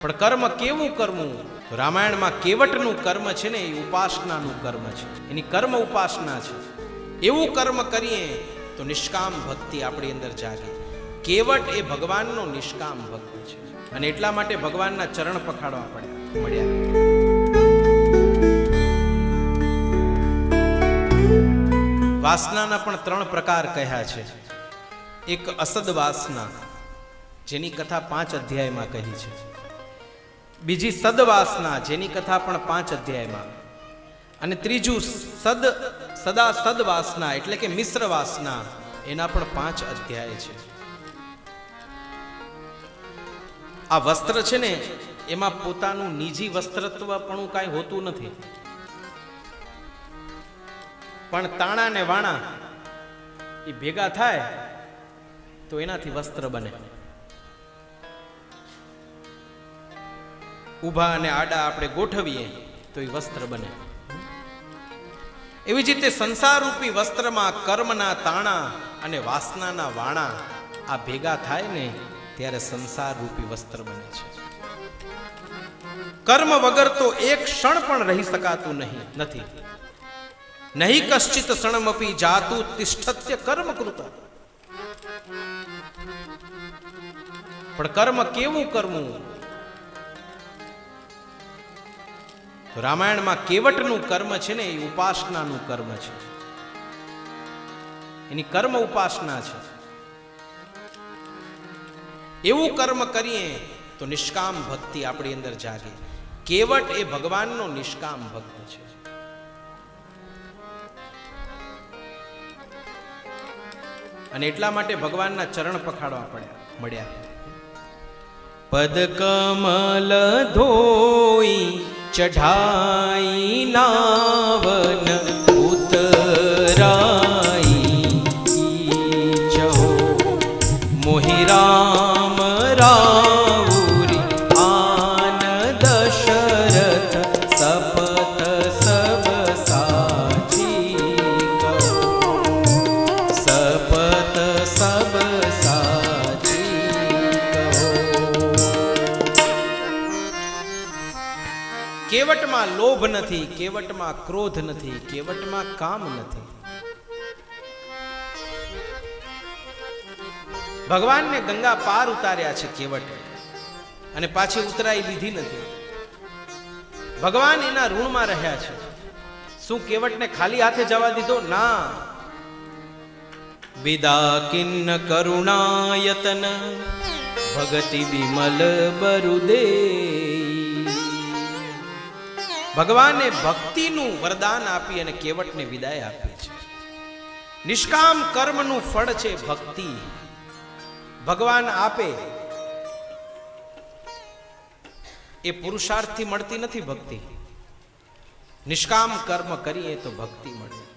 પણ કર્મ કેવું કરવું રામાયણમાં કેવટનું કર્મ છે ને, એ ઉપાસનાનું કર્મ છે. એની કર્મ ઉપાસના છે. એવું કર્મ કરીએ તો નિષ્કામ ભક્તિ આપણી અંદર જાગે કેવટ એ ભગવાનનો નિષ્કામ ભક્ત છે. અને એટલા માટે ભગવાનના ચરણ પખાડવા પડ્યા, મળ્યા. વાસનાના પણ ત્રણ પ્રકાર કહ્યા છે. એક અસદ વાસના જેની કથા પાંચ અધ્યાયમાં કહી છે. બીજી સદવાસના, જેની કથા પણ પાંચ અધ્યાયમાં. અને ત્રીજું સદ, સદા સદવાસના, એટલે કે મિશ્ર વાસના એના પણ પાંચ અધ્યાય છે. આ વસ્ત્ર છે ને, એમાં પોતાનું નિજી વસ્ત્રત્વ પણ કાંઈ હોતું નથી. પણ તાણા ને વાણા, એ ભેગા થાય, તો એનાથી વસ્ત્ર બને. ઊભા અને આડા આપણે ગોઠવીએ, તો એ વસ્ત્ર બને. એવી જ રીતે સંસારરૂપી વસ્ત્રમાં કર્મના તાણા અને વાસનાના વાણા આ ભેગા થાય ને ત્યારે સંસાર રૂપી વસ્ત્ર બને છે. કર્મ વગર તો એક ક્ષણ પણ રહી શકાતું નહીં, નથી. નહીં કશ્ચિત ક્ષણમપી જાતું તિષ્ઠત્ય કર્મ કૃત. પણ કર્મ કેવું કરવું? તો રામાયણમાં કેવટનું કર્મ છે ને, એ ઉપાસનાનું કર્મ છે. એની કર્મ ઉપાસના છે. એવું કર્મ કરીએ તો નિષ્કામ ભક્તિ આપણી અંદર જાગે. કેવટ એ ભગવાનનો નિષ્કામ ભક્ત છે. અને એટલા માટે ભગવાનના ચરણ પખાડવા પડ્યા, મળ્યા. પદ કમલ ધોઈ ચઢાઈ નાવન ઉતરાઈ જહો મોહી રામ રાઉરી આન દશરથ સપત સબ સાચી સપત સબ કેવટમાં લોભ નથી, કેવટમાં ક્રોધ નથી, કેવટમાં કામ નથી. ભગવાનને ગંગા પાર ઉતાર્યા છે કેવટ. અને પાછી ઉતરાઈ લીધી નથી. ભગવાન એના ઋણમાં રહ્યા છે. શું કેવટને ખાલી હાથે જવા દીધો? ના. વિદા કિન્ન કરુણાયતન ભગતિ વિમલ બરુદે ભગવાને ભક્તિનું વરદાન આપી અને કેવટને વિદાય આપી છે. નિષ્કામ કર્મનું ફળ છે ભક્તિ. ભગવાન આપે. એ પુરુષાર્થથી મળતી નથી ભક્તિ. નિષ્કામ કર્મ કરીએ તો ભક્તિ મળે.